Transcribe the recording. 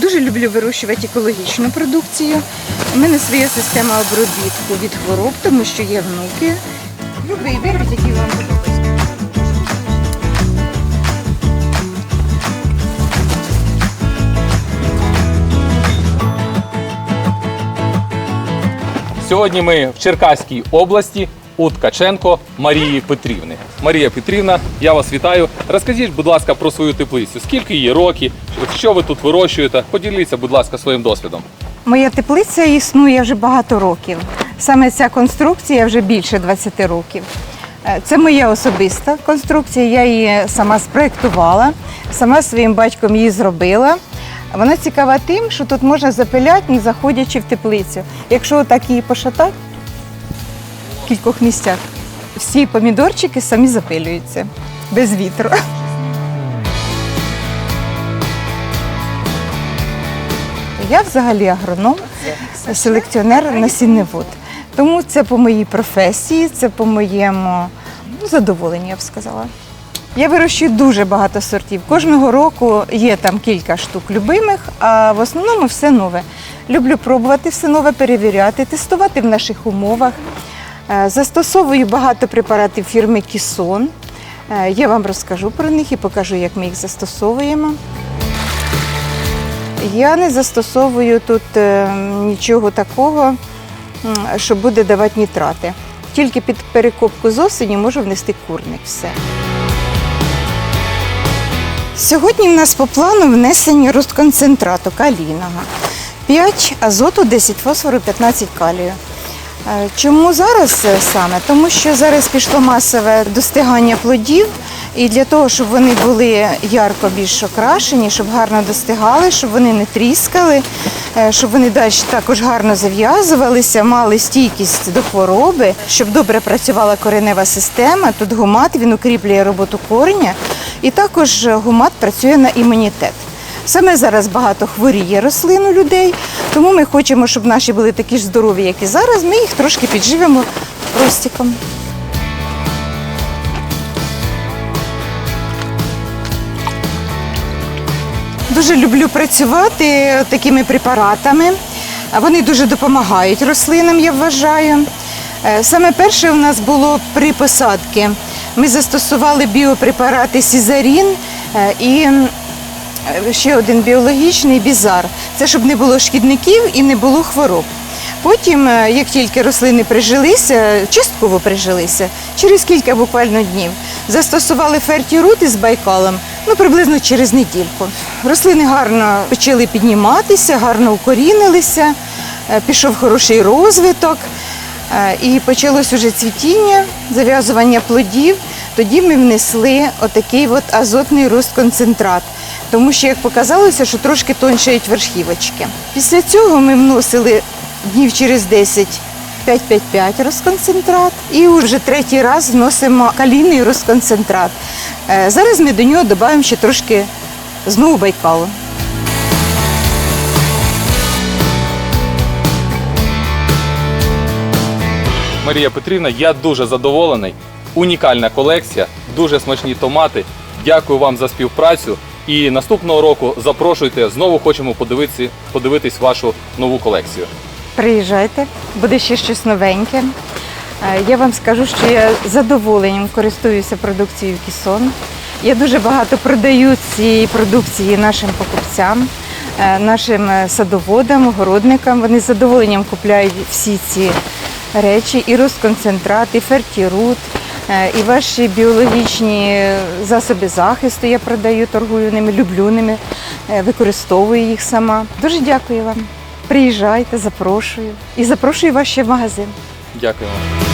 Дуже люблю вирощувати екологічну продукцію. У мене своя система обробітку від хвороб, тому що є внуки. Любий вибір, який вам подобається. Сьогодні ми в Черкаській області у Ткаченко Марії Петрівни. Марія Петрівна, я вас вітаю. Розкажіть, будь ласка, про свою теплицю. Скільки її років? Що ви тут вирощуєте? Поділіться, будь ласка, своїм досвідом. Моя теплиця існує вже багато років. Саме ця конструкція вже більше 20 років. Е, Це моя особиста конструкція, я її сама спроєктувала, сама своїм батьком її зробила. Вона цікава тим, що тут можна запиляти, не заходячи в теплицю. Якщо так її пошатати кількох місцях, всі помідорчики самі запилюються без вітру. Я взагалі агроном, селекціонер насінневод. Тому це по моїй професії, це по моєму ну, задоволенню, я б сказала. Я вирощую дуже багато сортів. Кожного року є там кілька штук любимих, а в основному все нове. Люблю пробувати все нове, перевіряти, тестувати в наших умовах. Е, Застосовую багато препаратів фірми Кісон. Е, Я вам розкажу про них і покажу, як ми їх застосовуємо. Я не застосовую тут е, нічого такого, що буде давати нітрати. Тільки під перекопку з осені можу внести курник. Все. Сьогодні в нас по плану внесення розконцентрату калійного. 5 азоту, 10 фосфору, 15 калію. Е, Чому зараз е, саме? Тому що зараз пішло масове достигання плодів, і для того, щоб вони були ярко більш окрашені, щоб гарно достигали, щоб вони не тріскали, е, щоб вони далі також гарно зав'язувалися, мали стійкість до хвороби, щоб добре працювала коренева система. Тут гумат він укріплює роботу кореня, і також гумат працює на імунітет. Саме зараз багато хворіє рослин у людей, тому ми хочемо, щоб наші були такі ж здорові, як і зараз. Ми їх трошки підживемо ростиком. Дуже люблю працювати такими препаратами. Вони дуже допомагають рослинам, я вважаю. Е, Саме перше у нас було при посадці. Ми застосували біопрепарати Сізарін е, і ще один біологічний бізар. Це щоб не було шкідників і не було хвороб. Потім, е, як тільки рослини прижилися, частково прижилися, через кілька буквально днів, застосували фертірут із байкалом, ну приблизно через недільку. Рослини гарно почали підніматися, гарно укорінилися, е, пішов хороший розвиток. Е, І почалось уже цвітіння, зав'язування плодів. Тоді ми внесли отакий от азотний розконцентрат, тому що, як показалося, що трошки тоншають верхівочки. Після цього ми вносили днів через 10 5-5-5 розконцентрат і вже третій раз вносимо калійний розконцентрат. Е, Зараз ми до нього додаємо ще трошки знову байкалу. Марія Петрівна, я дуже задоволений. Унікальна колекція, дуже смачні томати. Дякую вам за співпрацю. І наступного року запрошуйте. Знову хочемо подивитися, подивитись вашу нову колекцію. Приїжджайте, буде ще щось новеньке. Е, Я вам скажу, що я задоволенням користуюся продукцією Кісон. Я дуже багато продаю цієї продукції нашим покупцям, е, нашим е, садоводам, огородникам. Вони з задоволенням купляють всі ці речі, і розконцентрат, і фертірут, і ваші біологічні засоби захисту я продаю, торгую ними, люблю ними, е, використовую їх сама. Дуже дякую вам. Приїжджайте, запрошую. І запрошую вас ще в магазин. Дякую вам.